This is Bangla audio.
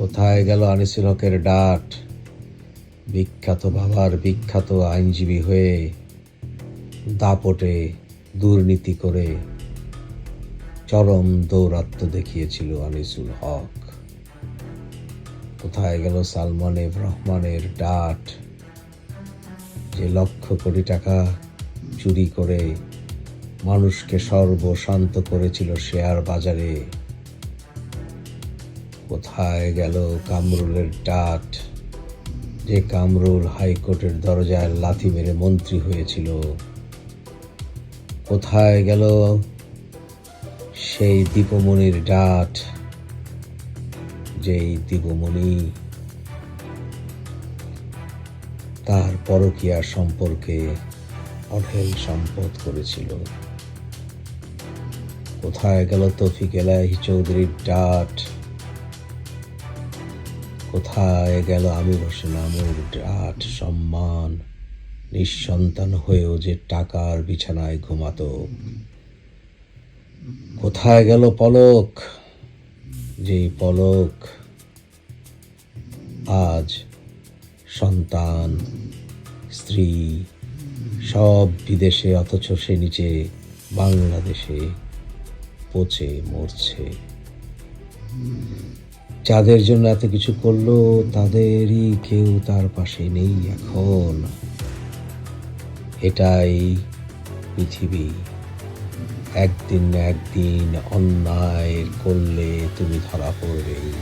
কোথায় গেল আনিসুল হকের ডাট? বিখ্যাত বাবার বিখ্যাত আইনজীবী হয়ে দাপটে দুর্নীতি করে চরম দৌরাত্ম্য দেখিয়েছিল আনিসুল হক। কোথায় গেল সালমান এফ রহমানের ডাট? যে লক্ষ কোটি টাকা চুরি করে মানুষকে সর্বশান্ত করেছিল শেয়ার বাজারে কোথায় গেল কামরুলের ডাট? যে কামরুল হাইকোর্টের দরজায় লাথি মেরে মন্ত্রী হয়েছিল। কোথায় গেল সেই দীপমণির ডাট? যেই দীপমণি তার পরকীয়া সম্পর্কে অঢেল সম্পদ করেছিল। কোথায় গেল তফিক এলাহি চৌধুরীর ডাট? কোথায় গেল আমির হোসেন আমুর ডাট সম্মান। নিঃসন্তান হয়েও যে টাকার বিছানায় ঘুমাতো। কোথায় গেল পলক? যেই পলক আজ সন্তান, স্ত্রী, সব বিদেশে, অথচ সে নিচে বাংলাদেশে পচে মরছে। যাদের জন্য এত কিছু করল, তাদেরই কেউ তার পাশে নেই এখন। এটাই পৃথিবী। একদিন একদিন অন্যায় করলে তুমি ধরা পড়বেই।